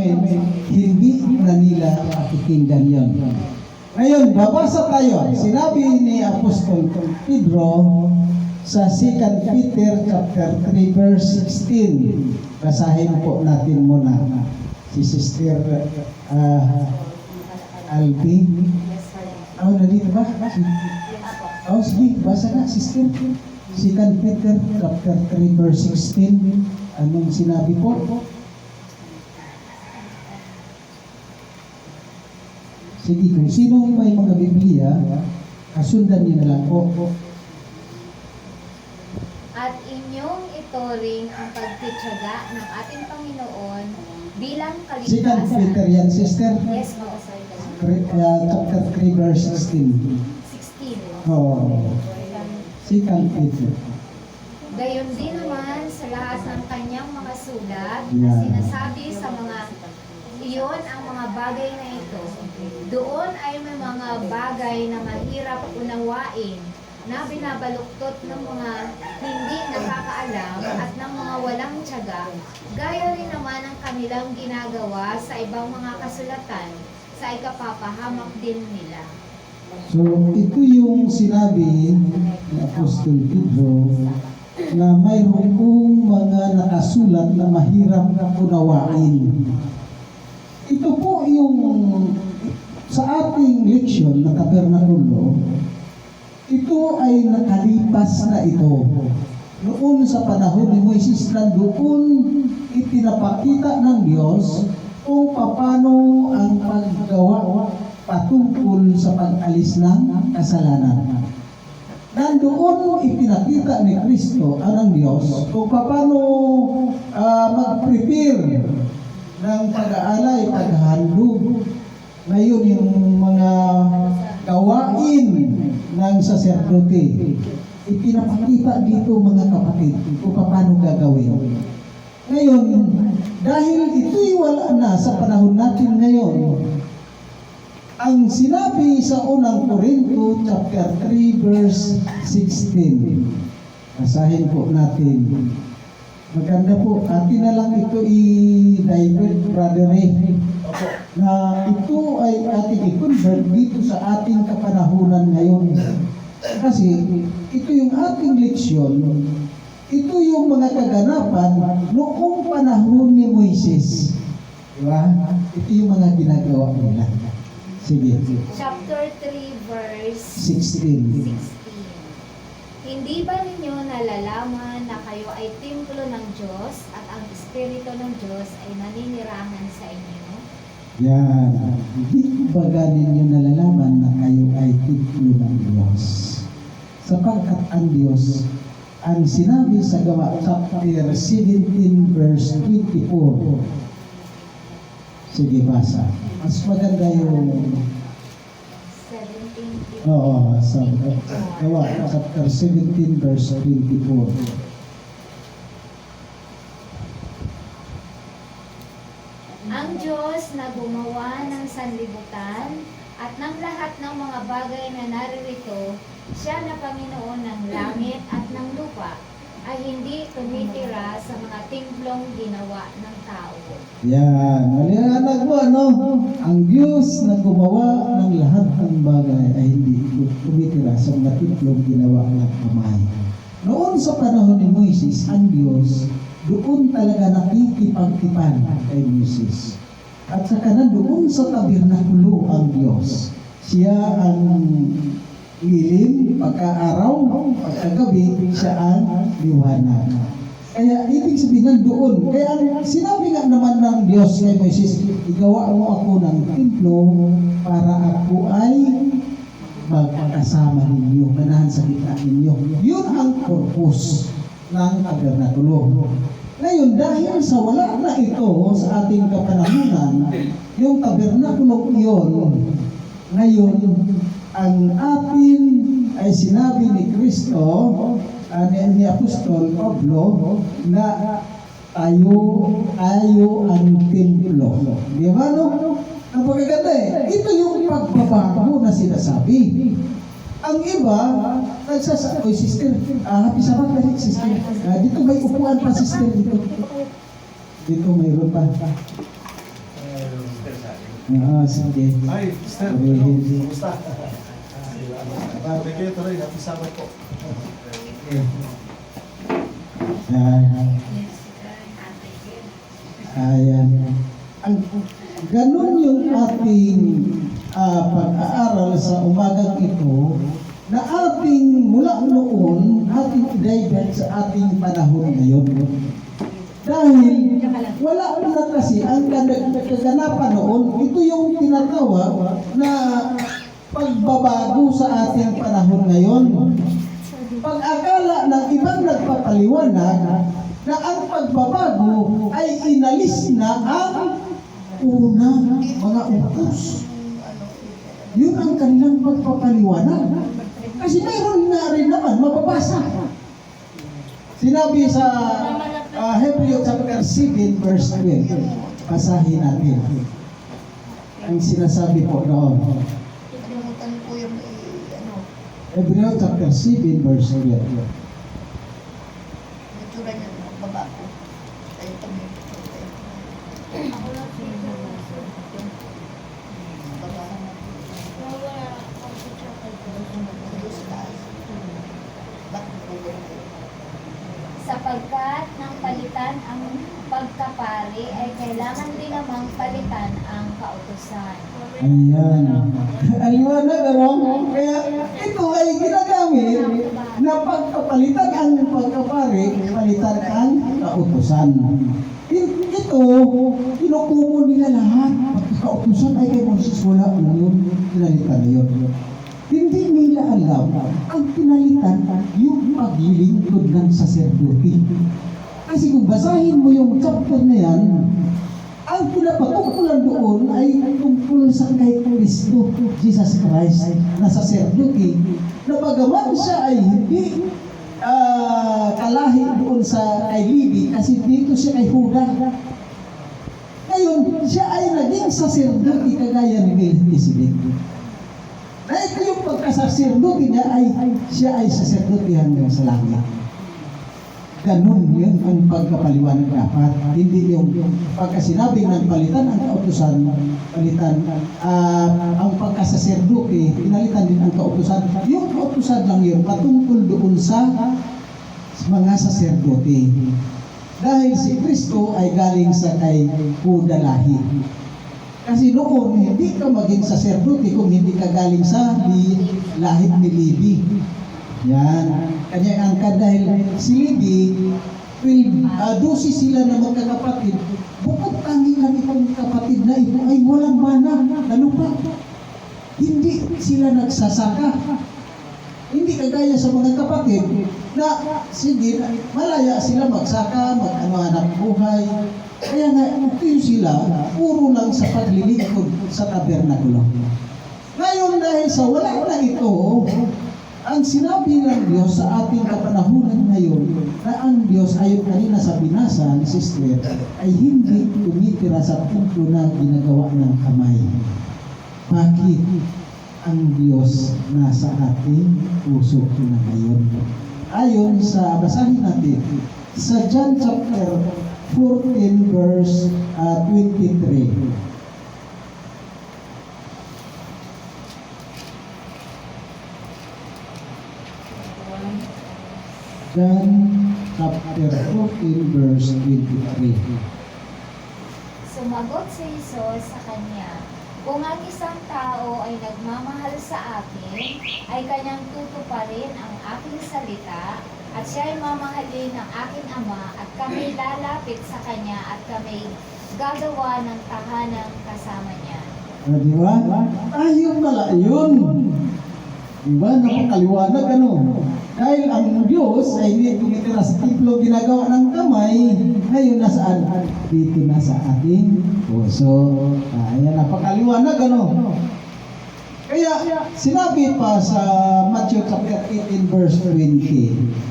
Testament, hindi na nila pakikinggan yon. Ngayon, babasa tayo. Sinabi ni Apostol Pedro sa 2 Peter chapter 3 verse 16. Basahin po natin muna. Si Sister uh, Albi. Oh, nandito ba? Oh, sige, basa na, Sister. 2 Peter chapter 3 verse 16. Anong sinabi po? Sige, kung sino may mga Biblia, kasundan niyo na lang po. At inyong ituring ang pagtityaga ng ating Panginoon bilang Second kaligtasan. Peter yan, sister. Yes, po, sorry. Uh, chapter 3, verse 16. 16. Oh, Second Peter. Gayon din naman sa lahat ng kanyang mga sulat na Yeah. sinasabi sa mga iyon ang mga bagay na ito. Doon ay may mga bagay na mahirap unawain na binabaluktot ng mga hindi nakakaalam at ng mga walang tiyaga, gaya rin naman ang kanilang ginagawa sa ibang mga kasulatan sa ikapapahamak din nila. So, ito yung sinabi ni Apostol Pedro na mayroon pong mga nakasulat na mahirap na unawain. Ito po yung sa ating leksyon na tabernakulo, ito ay nakalipas na ito. Noon sa panahon ni Moises na doon ipinapakita ng Diyos kung paano ang paggawa patungkol sa pag-alis ng kasalanan. Nandoon ipinakita ni Kristo ang Diyos kung paano ah, mag-prepare ng pag-aalay, paghandog. Ngayon yung mga gawain ng saserdote. Ipinapakita dito mga kapatid kung paano gagawin. Ngayon, dahil ito'y wala na sa panahon natin ngayon, ang sinabi sa unang Korinto chapter 3 verse 16. Basahin po natin. Maganda po, atin na lang ito i-divert, brother Ray. Na ito ay ating i-convert dito sa ating kapanahunan ngayon. Kasi ito yung ating leksyon, ito yung mga kaganapan noong panahon ni Moises. Di ba? Ito yung mga ginagawa nila. Sige. Chapter 3, verse 16. 16. Hindi ba ninyo nalalaman na kayo ay templo ng Diyos at ang Espiritu ng Diyos ay naninirahan sa inyo? Yan. Hindi baga ninyo nalalaman na kayo ay titulo ng Diyos. Sapagkat ang Diyos, ang sinabi sa gawa chapter 17 verse 24. Sige, basa. Mas maganda yung 17. Oo, sa gawa chapter 17 verse 24. Ang Diyos na gumawa ng sanlibutan at ng lahat ng mga bagay na naririto, siya na Panginoon ng langit at ng lupa, ay hindi tumitira sa mga timplong ginawa ng tao. Yan, maliwanag mo ano? Ang Diyos na gumawa ng lahat ng bagay ay hindi tumitira sa mga tiplong ginawa ng kamay. Noon sa panahon ni Moises, ang Diyos doon talaga nakikipagtipan kay Moises. At saka na doon sa tabernakulo ang Diyos. Siya ang lilim, pagka-araw, pagkagabi, siya ang liwanag. Kaya ibig sabihin doon, kaya sinabi nga naman ng Diyos kay Moises, igawa mo ako ng templo para ako ay magkasama ninyo, ganahan sa gitna ninyo. Yun ang purpose ng tabernakulo. Ngayon, dahil sa wala na ito sa ating kapanahunan, yung tabernakulo iyon, ngayon, ang atin ay sinabi ni Kristo, uh, ni, ni Apostol Pablo, na tayo, tayo ang templo. Di ba, no? Ang pagkaganda eh. Ito yung pagbabago na sinasabi. Ang iba, nagsasabi, Oy, sister, ah, happy Sabbath ulit, sister. Ah, dito may upuan pa, sister, dito. Dito mayroon pa. Oo, sige. Ay, ano, kumusta? Thank you, tuloy. Happy Sabbath po. Ayan. Ayan. Ang ganun yung ating ah, pag-aaral sa umagang ito na ating mula noon ating i-divert sa ating panahon ngayon. Dahil wala na kasi ang kaganapan noon, ito yung tinatawag na pagbabago sa ating panahon ngayon. Pag-akala ng ibang nagpapaliwanag na ang pagbabago ay inalis na ang unang mga utos. Yun ang kanilang pagpapaliwanag. Kasi mayroon na rin naman, mababasa. Sinabi sa uh, Hebrew chapter 7 verse 12. Basahin natin. Ang sinasabi po doon ko yung eh, ano, Hebrew chapter 7 verse 12. itsura niya, magbaba ko. Tayo kami. Baba. Doon sa taas. Bakit po ganito? Sapagkat nang palitan ang pagkapari ay kailangan din namang palitan ang kautusan. Ayan. Aliwanag, ano? Kaya ito ay ginagamit na pagkapalitan ang pagkapari, palitan ang kautusan. I- Ito, kinukumo nila lahat. Pagkautusan ay kay Moses, wala na yun. Pinalitan na yun. Hindi nila alam ang pinalitan yung paglilingkod ng saserdote. Kasi kung basahin mo yung chapter na yan, ang pinapatukulan doon ay tungkol sa kay Kristo, Jesus Christ, na saserdote, na bagaman siya ay hindi ah, kalahi doon sa kay Levi, kasi dito siya kay Huda. Ngayon, siya ay naging saserdote kagaya ni Melchizedek. Ito yung pagkasaserdote niya ay siya ay saserdote hanggang sa langit. Ganun yun ang pagkapaliwanag dapat. Hindi yung pagka sinabing ng palitan ang kautusan, palitan ah, ang pagkasaserdote, pinalitan din ang kautusan. Yung kautusan lang yun, patungkol doon sa mga saserdote. Dahil si Kristo ay galing sa kay Hudalahi. Kasi noon, hindi ka maging saserdote kung hindi ka galing sa lahit ni Levi. Yan. Kanya ang dahil si Levi, 12, uh, 12 sila na magkakapatid. Bukod tanging lang itong kapatid na ito ay walang mana na lupa. Hindi sila nagsasaka. Hindi kagaya sa mga kapatid na sige, malaya sila magsaka, mag-ano anak buhay. Kaya nga, yung sila, puro lang sa paglilingkod sa tabernakulo. Ngayon dahil sa wala na ito, ang sinabi ng Diyos sa ating kapanahunan ngayon na ang Diyos ayon kanina sa binasa ni Sister ay hindi tumitira sa templo na ginagawa ng kamay. Bakit? Ang Diyos nasa ating puso na ngayon. Ayon sa basahin natin sa John chapter 14 verse ah, 23. John chapter 14 verse 23. Sumagot si Jesus sa kanya, Kung ang isang tao ay nagmamahal sa akin, ay kanyang tutuparin ang aking salita, at siya ay mamahalin ng aking ama, at kami lalapit sa kanya, at kami gagawa ng tahanang kasama niya. Ah, di ba? Tayo pala yun. Di ba? Napakaliwanag ano. Dahil ang Diyos ay hindi tumitira sa templo ginagawa ng kamay. Ngayon nasaan? Dito na sa ating puso. Ayan, napakaliwanag ano. Kaya sinabi pa sa Matthew chapter 18 verse 20,